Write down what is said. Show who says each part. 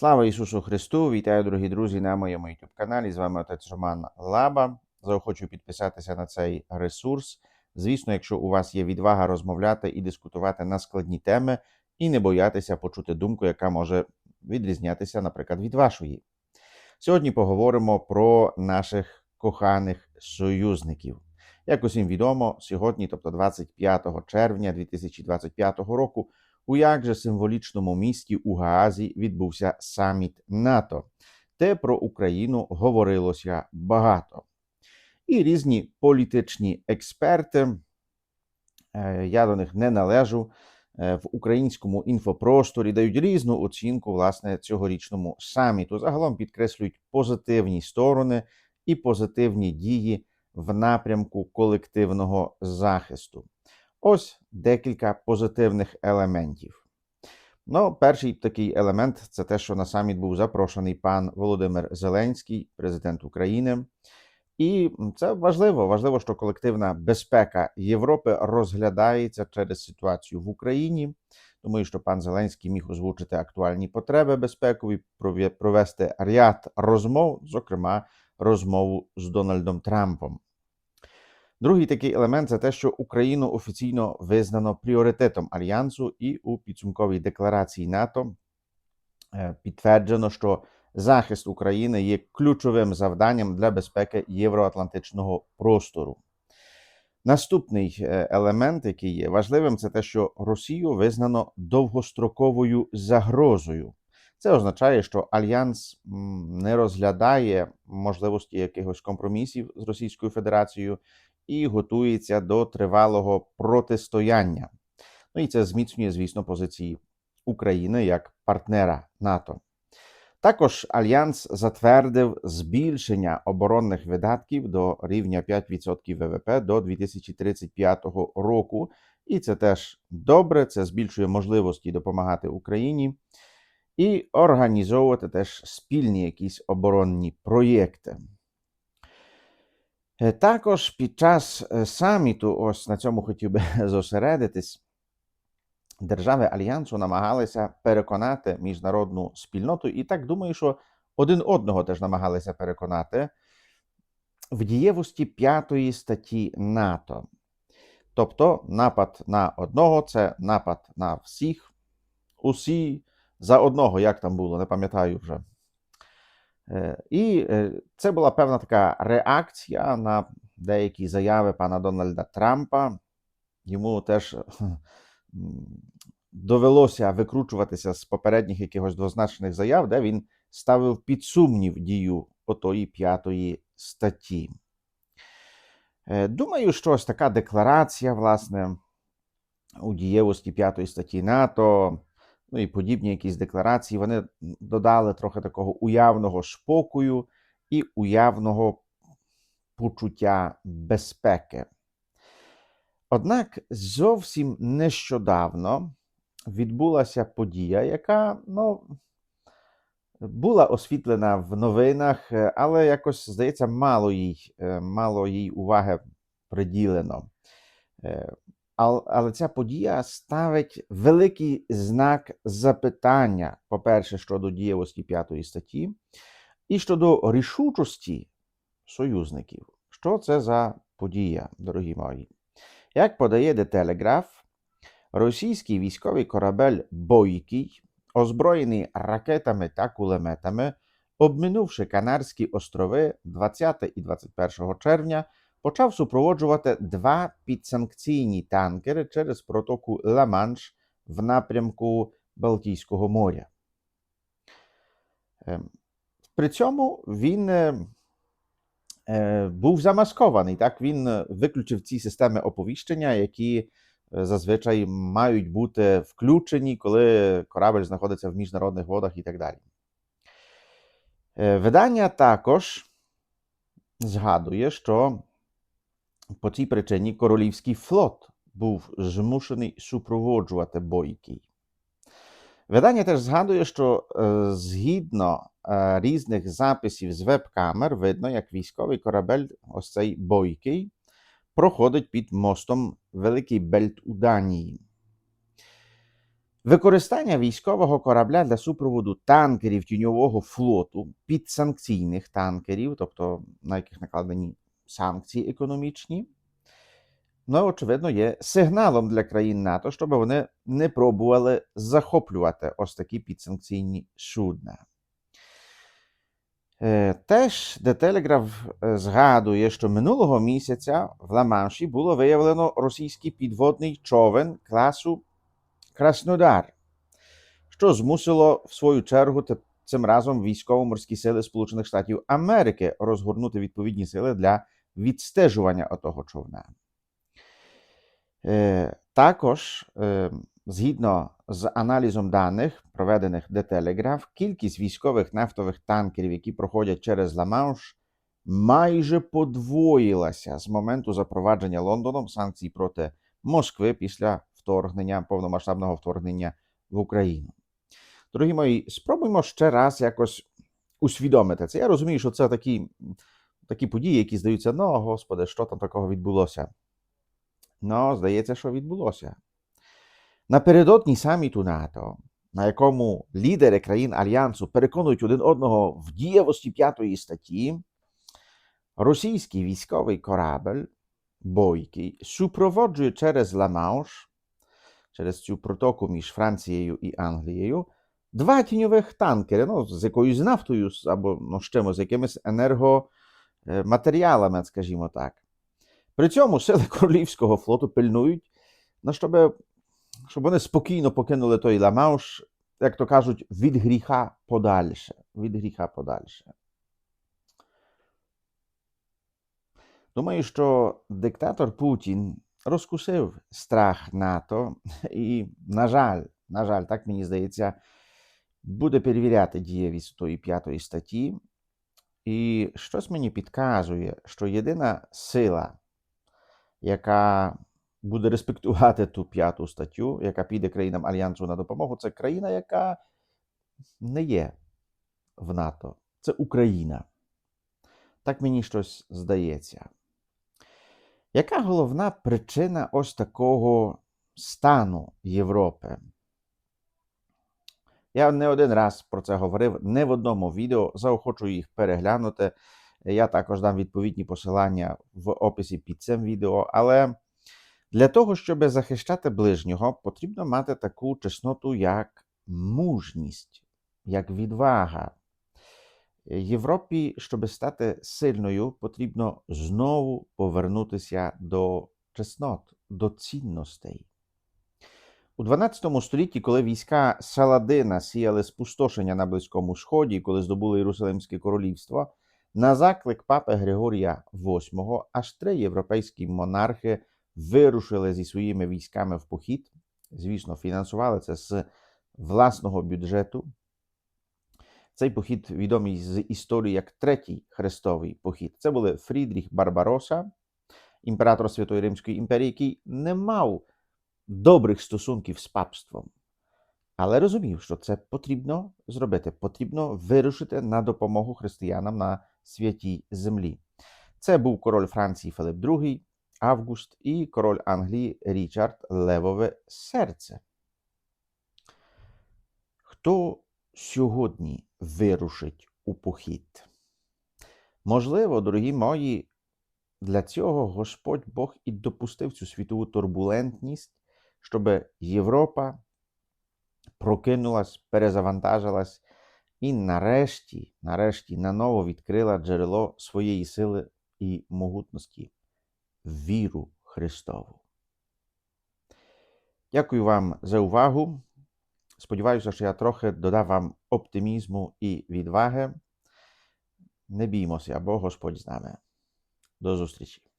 Speaker 1: Слава Ісусу Христу! Вітаю, дорогі друзі, на моєму youtube каналі. З вами отець Роман Лаба. Заохочу підписатися на цей ресурс. Звісно, якщо у вас є відвага розмовляти і дискутувати на складні теми, і не боятися почути думку, яка може відрізнятися, наприклад, від вашої. Сьогодні поговоримо про наших коханих союзників. Як усім відомо, сьогодні, тобто 25 червня 2025 року, у як же символічному місті у Гаазі відбувся саміт НАТО, де про Україну говорилося багато. І різні політичні експерти, е, я до них не належу, е, в українському інфопросторі дають різну оцінку власне цьогорічному саміту. Загалом підкреслюють позитивні сторони і позитивні дії в напрямку колективного захисту. Ось декілька позитивних елементів. Ну, перший такий елемент це те, що на саміт був запрошений пан Володимир Зеленський, президент України. І це важливо. Важливо, що колективна безпека Європи розглядається через ситуацію в Україні. Думаю, що пан Зеленський міг озвучити актуальні потреби безпекові, провести ряд розмов, зокрема розмову з Дональдом Трампом. Другий такий елемент це те, що Україну офіційно визнано пріоритетом альянсу, і у підсумковій декларації НАТО е, підтверджено, що захист України є ключовим завданням для безпеки євроатлантичного простору. Наступний е, елемент, який є важливим, це те, що Росію визнано довгостроковою загрозою. Це означає, що альянс не розглядає можливості якихось компромісів з Російською Федерацією і готується до тривалого протистояння. Ну і це зміцнює, звісно, позиції України як партнера НАТО. Також Альянс затвердив збільшення оборонних видатків до рівня 5% ВВП до 2035 року. І це теж добре, це збільшує можливості допомагати Україні і організовувати теж спільні якісь оборонні проєкти. Е, також під час е, саміту, ось на цьому хотів би зосередитись, держави Альянсу намагалися переконати міжнародну спільноту, і так думаю, що один одного теж намагалися переконати в дієвості п'ятої статті НАТО. Тобто напад на одного це напад на всіх, усі за одного, як там було, не пам'ятаю вже. Е, і е, це була певна така реакція на деякі заяви пана Дональда Трампа. Йому теж довелося викручуватися з попередніх якихось двозначних заяв, де він ставив під сумнів дію отої п'ятої статті. Е, думаю, що ось така декларація, власне, у дієвості п'ятої статті НАТО ну і подібні якісь декларації, вони додали трохи такого уявного спокою і уявного почуття безпеки. Однак зовсім нещодавно відбулася подія, яка ну, була освітлена в новинах, але якось, здається, мало їй, е, мало їй уваги приділено. Але ця подія ставить великий знак запитання, по-перше, щодо дієвості п'ятої статті, і щодо рішучості союзників. Що це за подія, дорогі мої? Як подає The Telegraph, російський військовий корабель Бойкий, озброєний ракетами та кулеметами, обминувши Канарські острови 20 і 21 червня почав супроводжувати два підсанкційні танкери через протоку Ла-Манш в напрямку Балтійського моря. Ем, при цьому він е, е, був замаскований. Так? Він виключив ці системи оповіщення, які е, зазвичай мають бути включені, коли корабель знаходиться в міжнародних водах і так далі. Видання також згадує, що по цій причині королівський флот був змушений супроводжувати бойкий. Видання теж згадує, що е, згідно е, різних записів з веб-камер видно, як військовий корабель, ось цей бойкий, проходить під мостом Великий Бельт у Данії. Використання військового корабля для супроводу танкерів тіньового флоту, підсанкційних танкерів, тобто на яких накладені санкції економічні, ну, очевидно, є сигналом для країн НАТО, щоб вони не пробували захоплювати ось такі підсанкційні судна. Е, Теж The Telegraph е, згадує, що минулого місяця в Ла-Манші було виявлено російський підводний човен класу Краснодар, що змусило в свою чергу цим разом військово-морські сили Сполучених Штатів Америки розгорнути відповідні сили для відстежування отого човна. Е, Також, е, згідно з аналізом даних, проведених Telegraph, кількість військових нафтових танкерів, які проходять через Ла-Манш, майже подвоїлася з моменту запровадження Лондоном санкцій проти Москви після вторгнення, повномасштабного вторгнення в Україну. Дорогі мої, спробуймо ще раз якось усвідомити це. Я розумію, що це такі, такі події, які здаються, ну, господи, що там такого відбулося. Ну, здається, що відбулося. Напередодні саміту НАТО, на якому лідери країн Альянсу переконують один одного в дієвості п'ятої статті, російський військовий корабель Бойкий супроводжує через Ла-Манш, через цю протоку між Францією і Англією, два тіньових танкери, ну, з якоюсь нафтою або ну, з чимось, з якимись енергоматеріалами, скажімо так. При цьому сили Королівського флоту пильнують, ну, щоб, щоб вони спокійно покинули той Ла-Манш, як то кажуть, від гріха подальше. Від гріха подальше. Думаю, що диктатор Путін розкусив страх НАТО і, на жаль, на жаль, так мені здається, буде перевіряти дієвість тої п'ятої статті. І щось мені підказує, що єдина сила, яка буде респектувати ту п'яту статтю, яка піде країнам Альянсу на допомогу, це країна, яка не є в НАТО. Це Україна. Так мені щось здається. Яка головна причина ось такого стану Європи? Я не один раз про це говорив, не в одному відео. Заохочую їх переглянути. Я також дам відповідні посилання в описі під цим відео. Але для того, щоб захищати ближнього, потрібно мати таку чесноту, як мужність, як відвага. Європі, щоб стати сильною, потрібно знову повернутися до чеснот, до цінностей. У 12 столітті, коли війська Саладина сіяли спустошення на Близькому Сході, коли здобули Єрусалимське королівство, на заклик папи Григорія VIII аж три європейські монархи вирушили зі своїми військами в похід. Звісно, фінансували це з власного бюджету. Цей похід відомий з історії як Третій Хрестовий похід. Це були Фрідріх Барбароса, імператор Святої Римської імперії, який не мав добрих стосунків з папством, але розумів, що це потрібно зробити. Потрібно вирушити на допомогу християнам на святій землі. Це був король Франції Филип II, Август і король Англії Річард Левове Серце. Хто сьогодні вирушить у похід? Можливо, дорогі мої, для цього Господь Бог і допустив цю світову турбулентність, щоб Європа прокинулась, перезавантажилась і нарешті, нарешті наново відкрила джерело своєї сили і могутності віру Христову. Дякую вам за увагу. Сподіваюся, що я трохи додав вам оптимізму і відваги. Не біймося, бо Господь з нами. До зустрічі.